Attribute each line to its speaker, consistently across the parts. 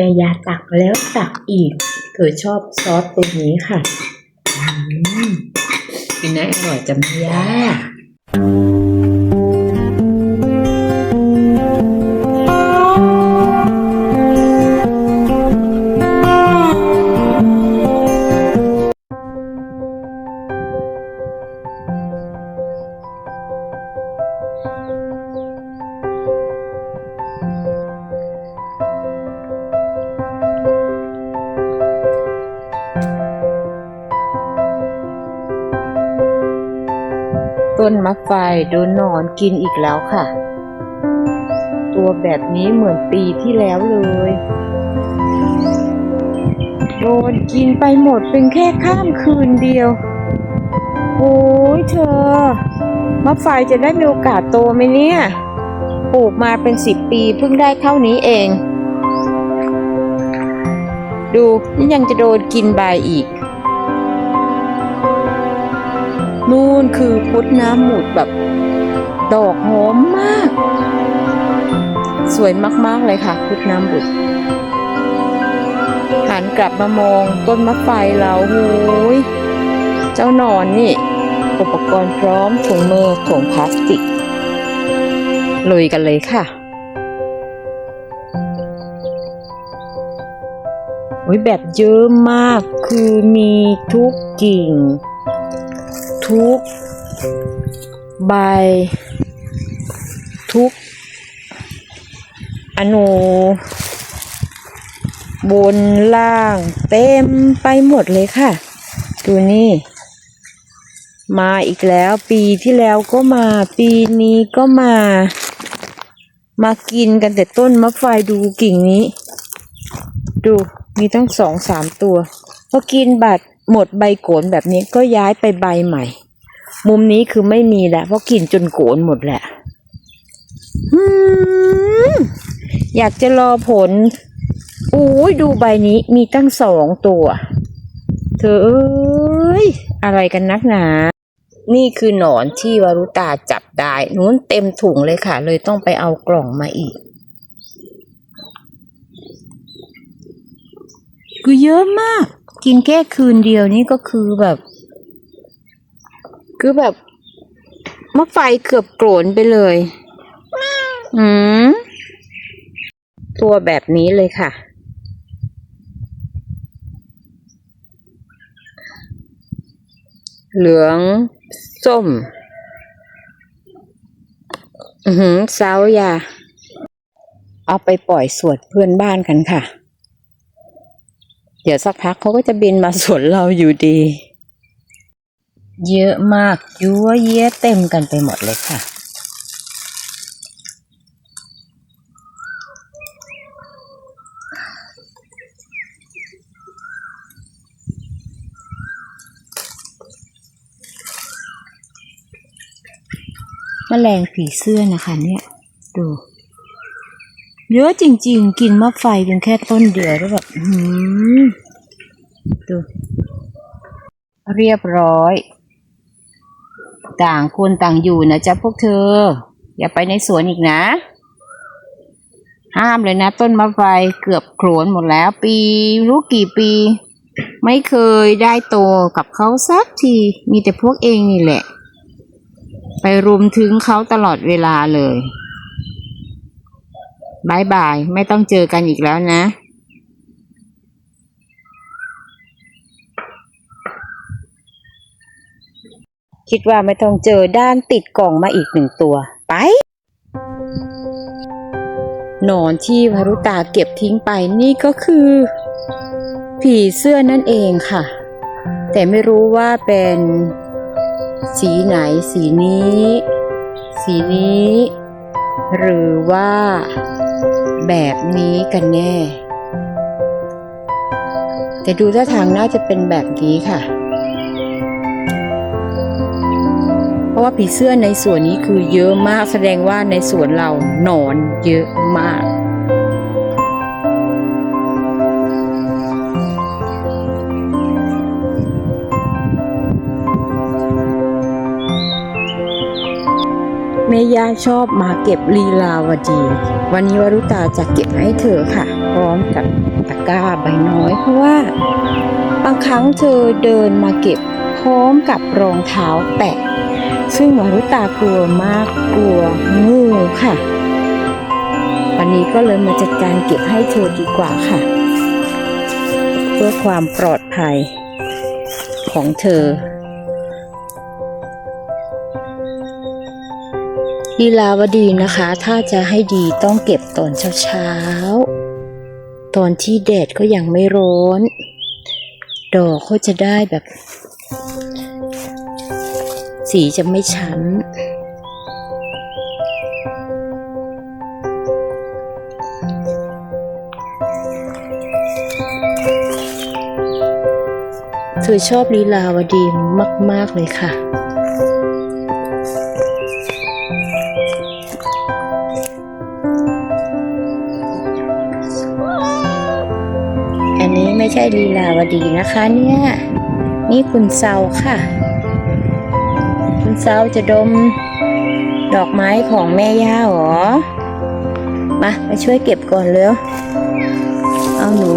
Speaker 1: แม่ยาตักแล้วตักอีก เธอชอบซอสตัวนี้ค่ะอืมกินนะอร่อยจังแม่ยา
Speaker 2: ต้นมะไฟโดนหนอนกินอีกแล้วค่ะ ตัวแบบนี้เหมือนปีที่แล้วเลยโดนกินไปหมดเป็นแค่ข้ามคืนเดียว โอ้ยเธอ มะไฟจะได้มีโอกาสโตไหมเนี่ย ปลูกมาเป็นสิบปีเพิ่งได้เท่านี้เอง ดูนี่ยังจะโดนกินใบอีก นู่นคือพุทธน้ำหมุดแบบ ดอกหอมมาก สวยมากๆเลยค่ะ พุทธน้ำหมุดหันกลับมามองต้นมะไฟเราโอ้ยเจ้านอนนี่ อุปกรณ์พร้อมถุงมือถุงพลาสติกลุยกันเลยค่ะโอ้ยแบบเยอะมากคือมีทุกกิ่ง ทุก ใบ ทุก อนูบนล่างเต็มไปหมดเลยค่ะ ดูนี่ มาอีกแล้ว ปีที่แล้วก็มา ปีนี้ก็มา มากินกันแต่ต้นมะไฟดูกิ่งนี้ ดูมีตั้งสองสามตัวพอกินบัด หมดใบโกนแบบนี้ก็ย้ายไปใบใหม่ มุมนี้คือไม่มีแหละเพราะกินจนโกนหมดแหละอยากจะรอผลอุ้ยดูใบนี้มีตั้งสองตัว เธอเอ้ยอะไรกันนักหนา นี่คือหนอนที่วารุตาจับได้นู้นเต็มถุงเลยค่ะ เลยต้องไปเอากล่องมาอีกคือเยอะมาก กินแค่คืนเดียวนี่ก็คือแบบ คือแบบมะไฟเกือบโกรนไปเลย อืมตัวแบบนี้เลยค่ะ เหลือง ส้ม อือหือซาวยา เอาไปปล่อยสวนเพื่อนบ้านกันค่ะ ดี๋ยวสักพักเขาก็จะบินมาสวนเราอยู่ดี เยอะมากยัวเยี้เต็มกันไปหมดเลยค่ะ แมลงผีเสื้อนะคะเนี่ย ดู เยอะจริง ๆ กินมะไฟเป็นแค่ต้นเดียวแล้วแบบดูเรียบร้อย ต่างคนต่างอยู่นะจ๊ะพวกเธอ อย่าไปในสวนอีกนะ ห้ามเลยนะ ต้นมะไฟเกือบโขลนหมดแล้ว ปีรู้กี่ปี ไม่เคยได้โตกับเขาสักที มีแต่พวกเองนี่แหละ ไปรุมถึงเขาตลอดเวลาเลย บายบาย ไม่ต้องเจอกันอีกแล้วนะคิดว่าไม่ต้องเจอด้านติดกล่องมาอีกหนึ่งตัว ไป หนอนที่พารุตาเก็บทิ้งไปนี่ก็คือ ผีเสื้อนั่นเองค่ะ แต่ไม่รู้ว่าเป็น สีไหน สีนี้ สีนี้ หรือว่า แบบนี้กันแน่ แต่ดูท่าทางน่าจะเป็นแบบนี้ค่ะ เพราะว่าผีเสื้อในส่วนนี้คือเยอะมากแสดงว่าในสวนเราหนอนเยอะมากเมย่าชอบมาเก็บลีลาวดี วันนี้วรุตาจะเก็บให้เธอค่ะ พร้อมกับตะกร้าใบน้อย เพราะว่าบางครั้งเธอเดินมาเก็บพร้อมกับรองเท้าแตะซึ่งมารุตากลัวมากกลัวงูค่ะ วันนี้ก็เลยมาจัดการเก็บให้เธอดีกว่าค่ะ เพื่อความปลอดภัยของเธอ ลีลาวดีนะคะ ถ้าจะให้ดีต้องเก็บตอนเช้าๆ ตอนที่แดดก็ยังไม่ร้อน ดอกก็จะได้แบบ สีจะไม่ช้ำเธอชอบลีลาวดีมาก ๆ เลยค่ะ ไม่ใช่ลีลาวดีนะคะเนี่ย นี่คุณเซาค่ะ คุณเซาจะดมดอกไม้ของแม่ย่าเหรอ มามาช่วยเก็บก่อนเร็ว เอาหนู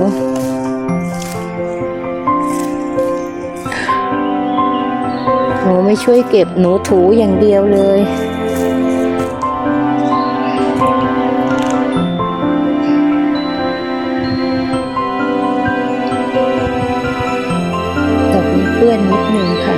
Speaker 2: หนูไม่ช่วยเก็บหนูถูอย่างเดียวเลย ปื้อนนิดนึงค่ะ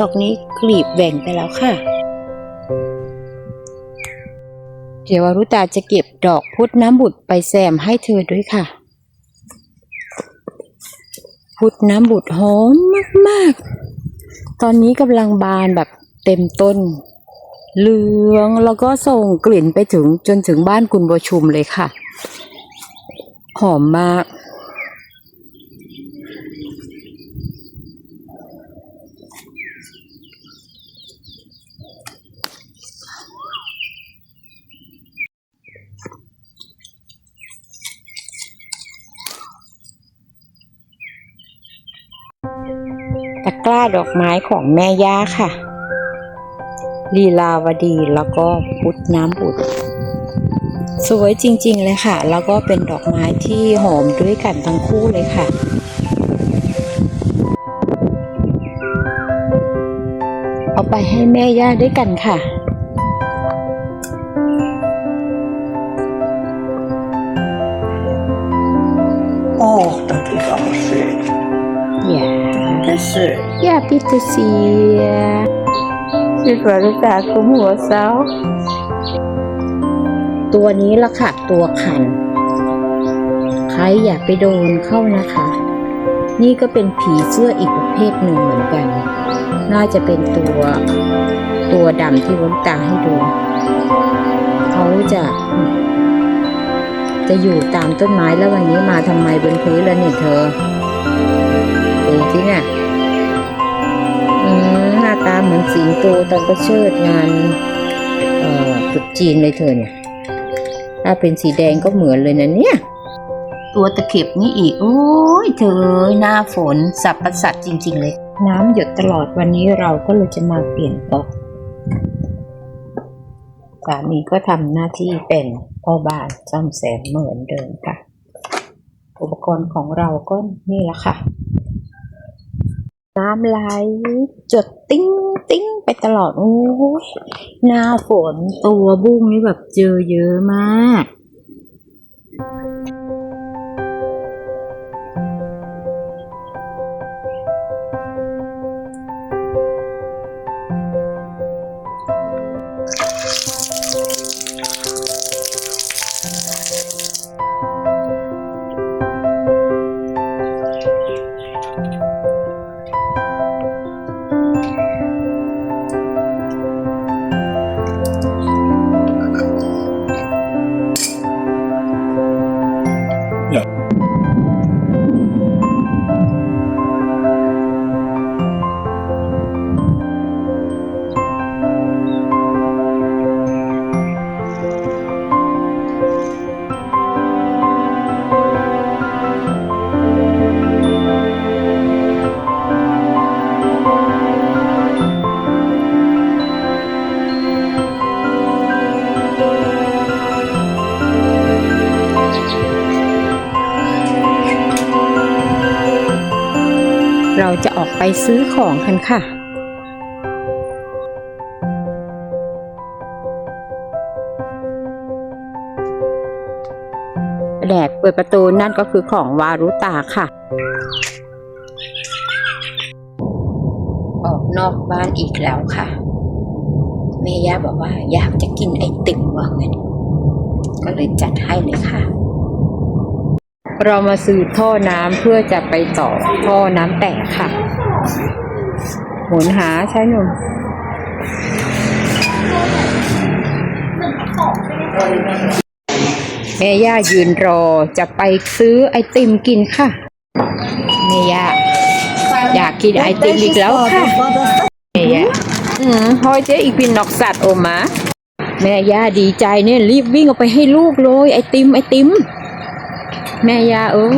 Speaker 2: ดอกนี้กลีบแหว่งไปแล้วค่ะ เดี๋ยววรุตาจะเก็บดอกพุธน้ำบุตรไปแซมให้เธอด้วยค่ะพุธน้ำบุตรหอมมาก ๆ ตอนนี้กำลังบานแบบเต็มต้น เหลืองแล้วก็ส่งกลิ่นไปถึงจนถึงบ้านคุณบัวชุมเลยค่ะ หอมมาก กร้าดอกไม้ของแม่ย่าค่ะ ลีลาวดีแล้วก็พุทธน้ำบุตร สวยจริงๆเลยค่ะ แล้วก็เป็นดอกไม้ที่หอมด้วยกันทั้งคู่เลยค่ะเอาไปให้แม่ย่าด้วยกันค่ะ
Speaker 3: Dankeschön.
Speaker 2: อย่าพิทเสียสุดวารุตาคุ้มหัวเสาตัวนี้ละค่ะ ตัวขัน ใครอย่าไปโดนเข้านะคะ นี่ก็เป็นผีเสื้ออีกประเภทหนึ่งเหมือนกัน น่าจะเป็นตัวตัวดำที่วัรุตาให้ดู เขาจะจะอยู่ตามต้นไม้แล้ววันนี้มาทำไมบนพื้นแล้วเนี่ยเธอดูสิเนี่ยอืมหน้า ตาเหมือนสิงโตตอนก็เชิดงานตรุษจีนเลยเธอเนี่ย ถ้าเป็นสีแดงก็เหมือนเลยนะเนี่ย ตัวตะเข็บนี่อีก โอ้ยเธอหน้าฝนสับประสัดจริง ๆ เลย น้ำหยดตลอดวันนี้เราก็เลยจะมาเปลี่ยนก๊อสามีก็ทำหน้าที่เป็นพ่อบ้านซ่อมแซมเหมือนเดิมค่ะ อุปกรณ์ของเราก็นี่ละค่ะ น้ำไหลจดติ้งติ้งไปตลอด โอ้ยหน้าฝนตัวบุ้งนี่แบบเจอเยอะมาก ซื้อของกันค่ะแดกเปิดประตูนั่นก็คือของวารุตาค่ะ ออกนอกบ้านอีกแล้วค่ะ แม่ย่าบอกว่าอยากจะกินไอติมว่างั้นก็เลยจัดให้เลยค่ะ เรามาซื้อท่อน้ำเพื่อจะไปต่อท่อน้ำแตกค่ะ หมุนหาใช้หนุ่มแม่ย่ายืนรอจะไปซื้อไอติมกินค่ะ แม่ย่าอยากกินไอติมอีกแล้วค่ะ แม่ย่าอืมฮอยเจ๊อีกบินนอกสัตว์โอมา แม่ย่าดีใจเนี่ยรีบวิ่งออกไปให้ลูกเลย ไอติมไอติม แม่ย่าเออ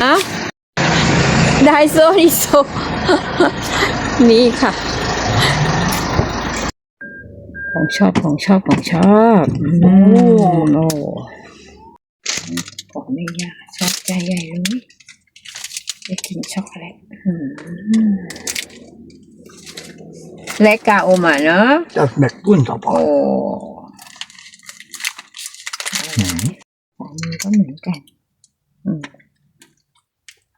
Speaker 2: เอ้าได้โซนี่โซ นี่ค่ะ ของชอบของชอบของชอบอืมโอ้ของแม่ย่าชอบใจใหญ่เลยจะกินช็อกโกแลตอืมเล็กกาโอมาเนอะ
Speaker 3: Das schmeckt
Speaker 2: โอ้
Speaker 3: wunderbar.
Speaker 2: ของมือก็เหมือนกันอืม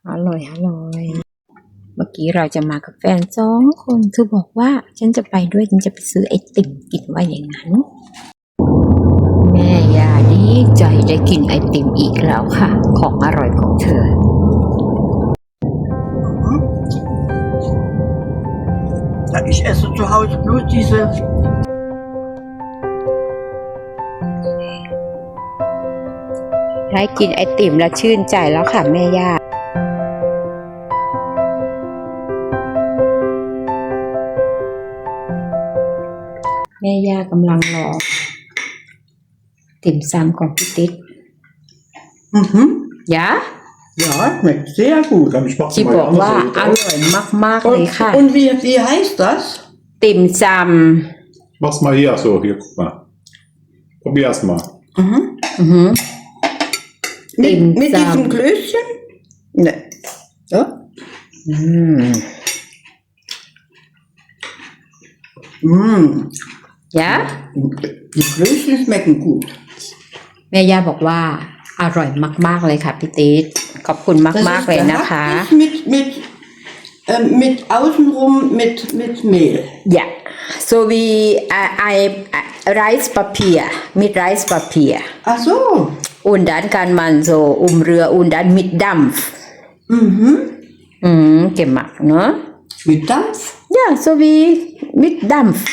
Speaker 2: อร่อยอร่อยเมื่อกี้เราจะมากับแฟนสองคนเธอบอกว่าฉันจะไปด้วยฉันจะไปซื้อไอติมกินว่าอย่างนั้น แม่ยาดีใจได้กินไอติมอีกแล้วค่ะ ของอร่อยของเธอ
Speaker 3: Ja, ich esse zu Hause bloß diese
Speaker 2: ได้กินไอติมแล้วชื่นใจแล้วค่ะแม่ย่าแม่ย่ากำลังรอ ติ่มซำของพี่ติ๊ก
Speaker 3: Mhm.
Speaker 2: ยะ
Speaker 3: Ja, schmeckt sehr gut.
Speaker 4: Dann ich mach
Speaker 2: ที่
Speaker 4: sie mal
Speaker 2: บอก
Speaker 4: die
Speaker 2: ว่า
Speaker 4: andere
Speaker 2: อ
Speaker 4: Seite auf.
Speaker 2: ร่อยมาก ๆ เลย
Speaker 3: Und,
Speaker 2: ค่ะ
Speaker 3: und wie, wie heißt das?
Speaker 2: ติ่มซ
Speaker 4: Mach's mal hier, so, hier, guck mal. Probier's mal.
Speaker 3: Mhm. ำ
Speaker 2: อือหือ
Speaker 3: Mit,
Speaker 2: Dem
Speaker 3: mit
Speaker 2: Samen.
Speaker 3: diesem Klößchen? Ne. Ja?
Speaker 2: อืม
Speaker 3: Mm.
Speaker 2: ยะ
Speaker 3: Die Klößchen schmecken gut.
Speaker 2: แม่ย่าบอกว่าอร่อยมาก ๆ เลยค่ะพี่ติ๊กขอบคุณ
Speaker 3: Das
Speaker 2: มาก
Speaker 3: ist
Speaker 2: ๆเลยนะคะ
Speaker 3: behaplich mit, mit, ähm, mit außenrum mit, mit Mehl.
Speaker 2: Ja, so wie äh, ein äh, Reispapier mit Reispapier.
Speaker 3: Ach so.
Speaker 2: Und dann kann man so umrühren und dann mit Dampf.
Speaker 3: Mhm.
Speaker 2: Mhm, gemacht, ne?
Speaker 3: Mit Dampf?
Speaker 2: Ja, so wie mit Dampf.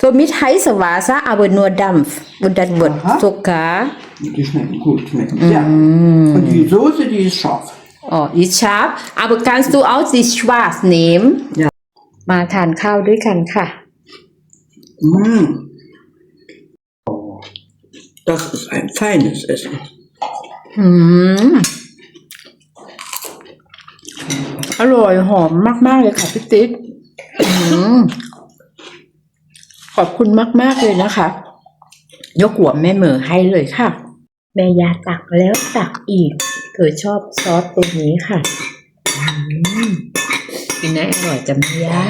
Speaker 2: So mit heißem Wasser, aber nur Dampf. Und dann wird
Speaker 3: Aha.
Speaker 2: Zucker.
Speaker 3: Die schmecken gut, schmecken sehr. Und die Soße, die ist scharf.
Speaker 2: Oh, ist scharf. Aber kannst du auch die schwarz nehmen?
Speaker 3: Ja.
Speaker 2: มาทานข้าวด้วยกันค่ะ
Speaker 3: Mm. Das ist ein feines Essen.
Speaker 2: อืมอร่อยหอมมาก ๆ เลยค่ะพี่ติ๊กอืมขอบคุณมาก ๆ เลยนะคะ ยกหัวแม่เหมอให้เลยค่ะ แม่ยาตักแล้วตักอีก เธอชอบซอสตัวนี้ค่ะอืมกินได้อร่อยจังแม่ยา